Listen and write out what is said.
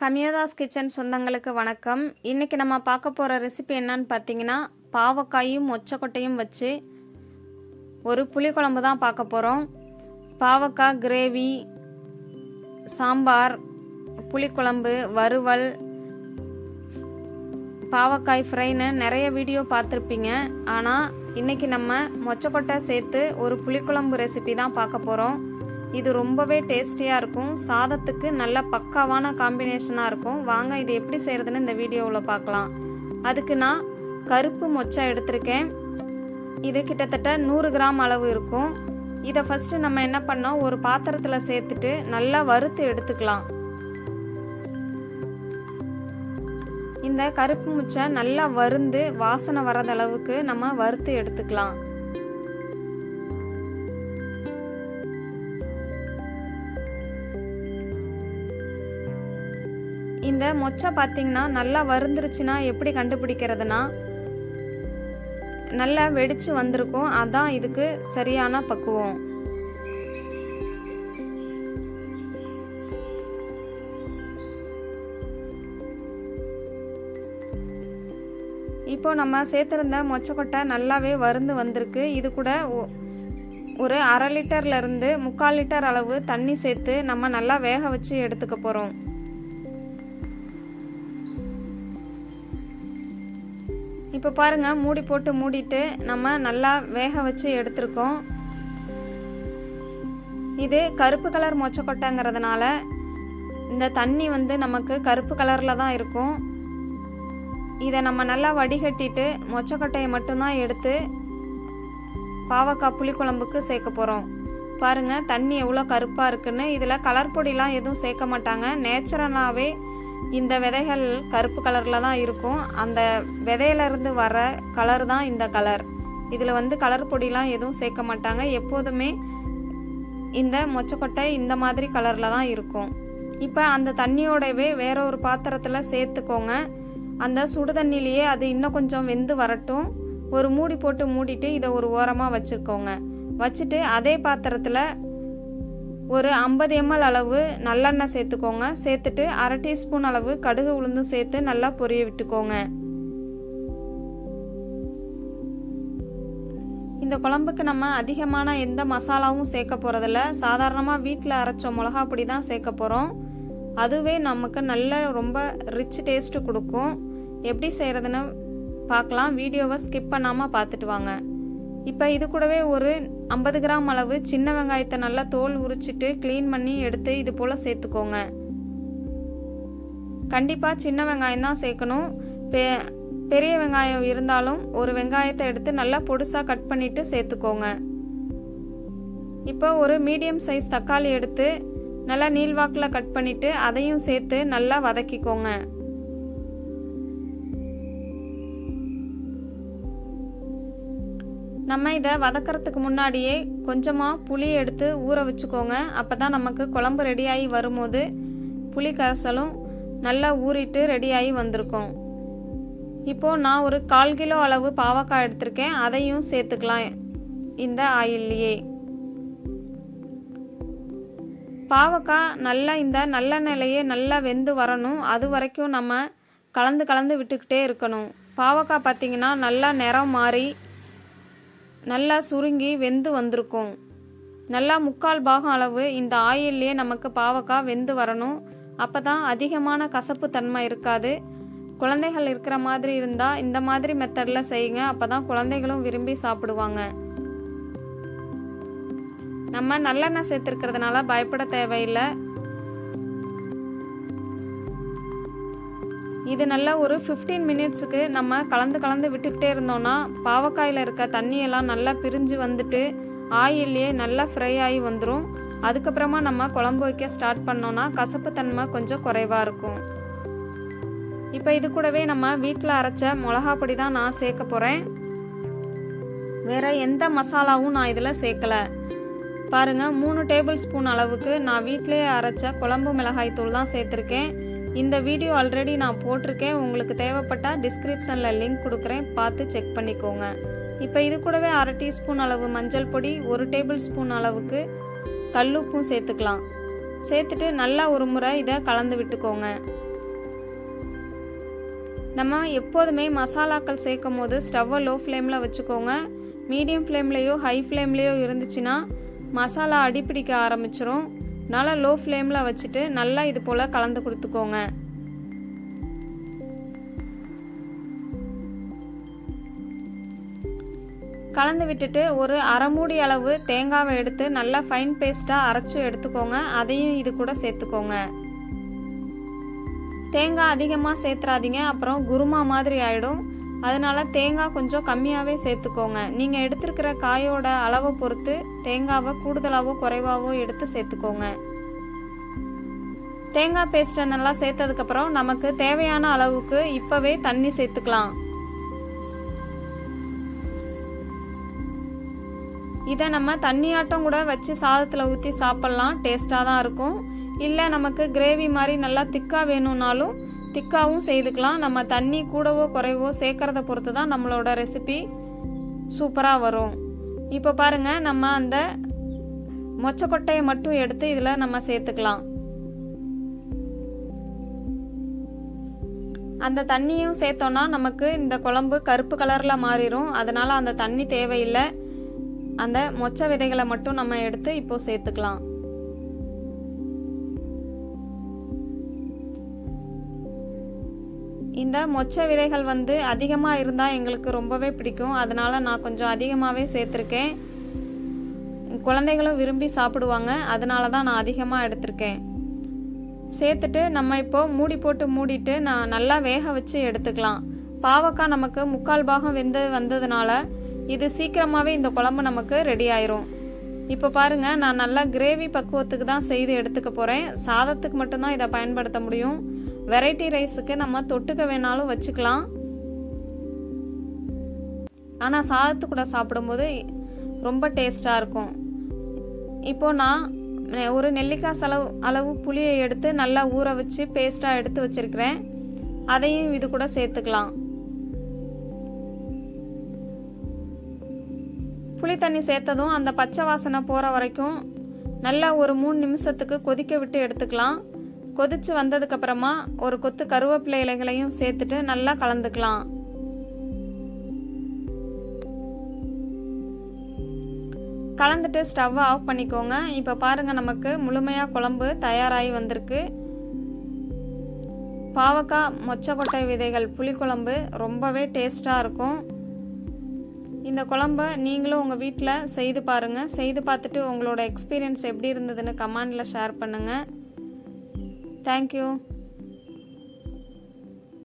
கமியோதாஸ் kitchen சொந்தங்களுக்கு வணக்கம். இன்றைக்கி நம்ம பார்க்க போகிற ரெசிபி என்னன்னு பார்த்தீங்கன்னா பாவக்காயும் மொச்சக்கொட்டையும் வச்சு ஒரு புளிக்குழம்பு தான் பார்க்க போகிறோம் பாவக்காய் கிரேவி சாம்பார் புளிக்குழம்பு வறுவல் பாவக்காய் ஃப்ரைன்னு நிறைய வீடியோ பார்த்துருப்பீங்க. ஆனால் இன்றைக்கி நம்ம மொச்சக்கொட்டை சேர்த்து ஒரு புளிக்குழம்பு ரெசிபி தான் பார்க்க போகிறோம் இது ரொம்பவே டேஸ்டியாக இருக்கும். சாதத்துக்கு நல்ல பக்காவான காம்பினேஷனாக இருக்கும். வாங்க இது எப்படி செய்கிறதுன்னு இந்த வீடியோவில் பார்க்கலாம். அதுக்கு நான் கருப்பு மொச்சை எடுத்திருக்கேன். இது கிட்டத்தட்ட நூறு கிராம் அளவு இருக்கும். இதை ஃபஸ்ட்டு நம்ம என்ன பண்ணோம்? ஒரு பாத்திரத்தில் சேர்த்துட்டு நல்லா வறுத்து எடுத்துக்கலாம். இந்த கருப்பு முச்சை நல்லா வறுந்து வாசனை வராத அளவுக்கு நம்ம வறுத்து எடுத்துக்கலாம். இந்த மொச்சை பார்த்தீங்கன்னா நல்லா வருந்துருச்சுன்னா எப்படி கண்டுபிடிக்கிறதுனா நல்லா வெடிச்சு வந்திருக்கும். அதான் இதுக்கு சரியான பக்குவம். இப்போ நம்ம சேர்த்துருந்த மொச்சக்கொட்டை நல்லாவே வருந்து வந்திருக்கு. இது கூட ஒ- ஒரு அரை லிட்டர்லேருந்து முக்கால் லிட்டர் அளவு தண்ணி சேர்த்து நம்ம நல்லா வேக வச்சு எடுத்துக்க போகிறோம் இப்போ பாருங்கள் மூடி போட்டு மூடிட்டு நம்ம நல்லா வேக வச்சு எடுத்திருக்கோம். இது கருப்பு கலர் மொச்சக்கொட்டைங்கிறதுனால இந்த தண்ணி வந்து நமக்கு கருப்பு கலரில் தான் இருக்கும். இதை நம்ம நல்லா வடிகட்டிட்டு மொச்சக்கொட்டையை மட்டும்தான் எடுத்து பாவக்காய் புளிக்குழம்புக்கு சேர்க்க போகிறோம் பாருங்கள் தண்ணி எவ்வளோ கருப்பாக இருக்குன்னு. இதில் கலர் பொடிலாம் எதுவும் சேர்க்க மாட்டாங்க. நேச்சுரலாகவே இந்த விதைகள் கருப்பு கலரில் தான் இருக்கும். அந்த விதையிலேருந்து வர கலர் தான் இந்த கலர். இதில் வந்து கலர் பொடிலாம் எதுவும் சேர்க்க மாட்டாங்க. எப்போதுமே இந்த மொச்சக்கொட்டை இந்த மாதிரி கலரில் தான் இருக்கும். இப்போ அந்த தண்ணியோடவே வேற ஒரு பாத்திரத்தில் சேர்த்துக்கோங்க. அந்த சுடு தண்ணிலேயே அது இன்னும் கொஞ்சம் வெந்து வரட்டும். ஒரு மூடி போட்டு மூடிட்டு இதை ஒரு ஓரமாக வச்சுக்கோங்க. வச்சுட்டு அதே பாத்திரத்தில் ஒரு ஐம்பது எம்எல் அளவு நல்லெண்ணெய் சேர்த்துக்கோங்க. சேர்த்துட்டு அரை டீஸ்பூன் அளவு கடுகு உளுந்தும் சேர்த்து நல்லா பொரிய விட்டுக்கோங்க. இந்த குழம்புக்கு நம்ம அதிகமான எந்த மசாலாவும் சேர்க்க போகிறதில்ல சாதாரணமாக வீட்டில் அரைச்ச மிளகா பொடி தான் சேர்க்க போகிறோம் அதுவே நமக்கு நல்ல ரொம்ப ரிச் டேஸ்ட்டு கொடுக்கும். எப்படி செய்கிறதுன்னு பார்க்கலாம். வீடியோவை ஸ்கிப் பண்ணாமல் பார்த்துட்டு வாங்க. இப்போ இது கூடவே ஒரு ஐம்பது கிராம் அளவு சின்ன வெங்காயத்தை நல்லா தோல் உரிச்சிட்டு க்ளீன் பண்ணி எடுத்து இது போல் சேர்த்துக்கோங்க. கண்டிப்பாக சின்ன வெங்காயம் தான் சேர்க்கணும். பெ பெரிய வெங்காயம் இருந்தாலும் ஒரு வெங்காயத்தை எடுத்து நல்லா பொடுசாக கட் பண்ணிவிட்டு சேர்த்துக்கோங்க. இப்போ ஒரு மீடியம் சைஸ் தக்காளி எடுத்து நல்லா நீள்வாக்கில் கட் பண்ணிவிட்டு அதையும் சேர்த்து நல்லா வதக்கிக்கோங்க. நம்ம இதை வதக்கிறதுக்கு முன்னாடியே கொஞ்சமாக புளி எடுத்து ஊற வச்சுக்கோங்க. அப்போ தான் நமக்கு குழம்பு ரெடியாகி வரும்போது புளி கரைசலும் நல்லா ஊறிட்டு ரெடியாகி வந்திருக்கும். இப்போது நான் ஒரு கால் கிலோ அளவு பாவக்காய் எடுத்திருக்கேன். அதையும் சேர்த்துக்கலாம் இந்த ஆயில்லையே. பாவக்காய் நல்லா இந்த நல்ல நிலையே நல்லா வெந்து வரணும். அது வரைக்கும் நம்ம கலந்து கலந்து விட்டுக்கிட்டே இருக்கணும். பாவக்காய் பார்த்திங்கன்னா நல்லா நிறம் மாறி நல்லா சுருங்கி வெந்து வந்திருக்கும். நல்லா முக்கால் பாகம் அளவு இந்த ஆயில்லையே நமக்கு பாவக்காய் வெந்து வரணும். அப்போ தான் அதிகமான கசப்பு தன்மை இருக்காது. குழந்தைகள் இருக்கிற மாதிரி இருந்தால் இந்த மாதிரி மெத்தடில் செய்யுங்க. அப்போ தான் குழந்தைகளும் விரும்பி சாப்பிடுவாங்க. நம்ம நல்லெண்ணெய் சேர்த்துருக்கிறதுனால பயப்பட தேவையில்லை. இது நல்லா ஒரு ஃபிஃப்டீன் மினிட்ஸுக்கு நம்ம கலந்து கலந்து விட்டுக்கிட்டே இருந்தோம்னா பாவக்காயில் இருக்க தண்ணியெல்லாம் நல்லா பிரிஞ்சு வந்துட்டு ஆயில்லையே நல்லா ஃப்ரை ஆகி வந்துடும் அதுக்கப்புறமா நம்ம குழம்பு வைக்க ஸ்டார்ட் பண்ணோன்னா கசப்பு தன்மை கொஞ்சம் குறைவாக இருக்கும். இப்போ இது கூடவே நம்ம வீட்டில் அரைச்ச மிளகா பொடி தான் நான் சேர்க்க போகிறேன் வேறு எந்த மசாலாவும் நான் இதில் சேர்க்கலை. பாருங்கள் மூணு டேபிள் ஸ்பூன் அளவுக்கு நான் வீட்டிலேயே அரைச்ச குழம்பு மிளகாய் தூள் தான் சேர்த்துருக்கேன். இந்த வீடியோ ஆல்ரெடி நான் போட்டிருக்கேன். உங்களுக்கு தேவைப்பட்டால் டிஸ்கிரிப்ஷனில் லிங்க் கொடுக்குறேன். பார்த்து செக் பண்ணிக்கோங்க. இப்போ இது கூடவே அரை டீஸ்பூன் அளவு மஞ்சள் பொடி ஒரு டேபிள் ஸ்பூன் அளவுக்கு கல்லுப்பும் சேர்த்துக்கலாம். சேர்த்துட்டு நல்லா ஒரு முறை இதை கலந்து விட்டுக்கோங்க. நம்ம எப்போதுமே மசாலாக்கள் சேர்க்கும் போது ஸ்டவ்வை லோ ஃப்ளேமில் வச்சுக்கோங்க மீடியம் ஃப்ளேம்லேயோ ஹை ஃப்ளேம்லேயோ இருந்துச்சுன்னா மசாலா அடிப்பிடிக்க ஆரம்பிச்சிரும். நல்லா லோ ஃப்ளேமில் வச்சுட்டு நல்லா இது போல் கலந்து கொடுத்துக்கோங்க. கலந்து விட்டுட்டு ஒரு அரை மூடி அளவு தேங்காவை எடுத்து நல்லா ஃபைன் பேஸ்ட்டாக அரைச்சி எடுத்துக்கோங்க. அதையும் இது கூட சேர்த்துக்கோங்க. தேங்காய் அதிகமாக சேர்த்துறாதீங்க. அப்புறம் குருமா மாதிரி ஆகிடும் அதனால் தேங்காய் கொஞ்சம் கம்மியாகவே சேர்த்துக்கோங்க. நீங்கள் எடுத்துருக்கிற காயோட அளவை பொறுத்து தேங்காவை கூடுதலாகவோ குறைவாகவோ எடுத்து சேர்த்துக்கோங்க. தேங்காய் பேஸ்ட்டை நல்லா சேர்த்ததுக்கப்புறம் நமக்கு தேவையான அளவுக்கு இப்போவே தண்ணி சேர்த்துக்கலாம். இதை நம்ம தண்ணியாட்டம் கூட வச்சு சாதத்தில் ஊற்றி சாப்பிட்லாம். டேஸ்ட்டாக தான் இருக்கும். இல்லை நமக்கு கிரேவி மாதிரி நல்லா திக்காக வேணும்னாலும் திக்காவும் செய்துக்கலாம். நம்ம தண்ணி கூடவோ குறைவோ சேர்க்குறத பொறுத்து தான் நம்மளோட ரெசிபி சூப்பராக வரும். இப்போ பாருங்கள் நம்ம அந்த மொச்சக்கொட்டையை மட்டும் எடுத்து இதில் நம்ம சேர்த்துக்கலாம். அந்த தண்ணியும் சேர்த்தோன்னா நமக்கு இந்த குழம்பு கருப்பு கலரில் மாறிடும் அதனால் அந்த தண்ணி தேவையில்லை. அந்த மொச்சை விதைகளை மட்டும் நம்ம எடுத்து இப்போது சேர்த்துக்கலாம். இந்த மொச்சை விதைகள் வந்து அதிகமாக இருந்தால் எங்களுக்கு ரொம்பவே பிடிக்கும். அதனால் நான் கொஞ்சம் அதிகமாகவே சேர்த்துருக்கேன். குழந்தைகளும் விரும்பி சாப்பிடுவாங்க. அதனால தான் நான் அதிகமாக எடுத்திருக்கேன். சேர்த்துட்டு நம்ம இப்போது மூடி போட்டு மூடிட்டு நான் நல்லா வேக வச்சு எடுத்துக்கலாம். பாவக்காய் நமக்கு முக்கால் பாகம் வெந்து வந்ததுனால இது சீக்கிரமாகவே இந்த குழம்பு நமக்கு ரெடி ஆயிரும். இப்போ பாருங்கள் நான் நல்லா கிரேவி பக்குவத்துக்கு தான் செய்து எடுத்துக்க போகிறேன் சாதத்துக்கு மட்டும்தான் இதை பயன்படுத்த முடியும். வெரைட்டி ரைஸுக்கு நம்ம தொட்டுக்க வேணாலும் வச்சுக்கலாம். ஆனால் சாதத்து கூட சாப்பிடும்போது ரொம்ப டேஸ்ட்டாக இருக்கும். இப்போ நான் ஒரு நெல்லிக்காய் செலவு அளவு புளியை எடுத்து நல்லா ஊற வச்சு பேஸ்ட்டாக எடுத்து வச்சுருக்கிறேன். அதையும் இது கூட சேர்த்துக்கலாம். புளி தண்ணி சேர்த்ததும் அந்த பச்சை வாசனை போகிற வரைக்கும் நல்லா ஒரு மூணு நிமிஷத்துக்கு கொதிக்க விட்டு எடுத்துக்கலாம். கொதித்து வந்ததுக்கப்புறமா ஒரு கொத்து கருவேப்பிலை இலைகளையும் சேர்த்துட்டு நல்லா கலந்துக்கலாம். கலந்துட்டு ஸ்டவ்வை ஆஃப் பண்ணிக்கோங்க. இப்போ பாருங்கள் நமக்கு முழுமையாக குழம்பு தயாராகி வந்திருக்கு. பாவக்காய் மொச்சக்கொட்டை விதைகள் புளிக்குழம்பு ரொம்பவே டேஸ்ட்டாக இருக்கும். இந்த குழம்ப நீங்களும் உங்கள் வீட்டில் செய்து பாருங்கள் செய்து பார்த்துட்டு உங்களோட எக்ஸ்பீரியன்ஸ் எப்படி இருந்ததுன்னு கமெண்டில் ஷேர் பண்ணுங்கள் தேங்க்யூ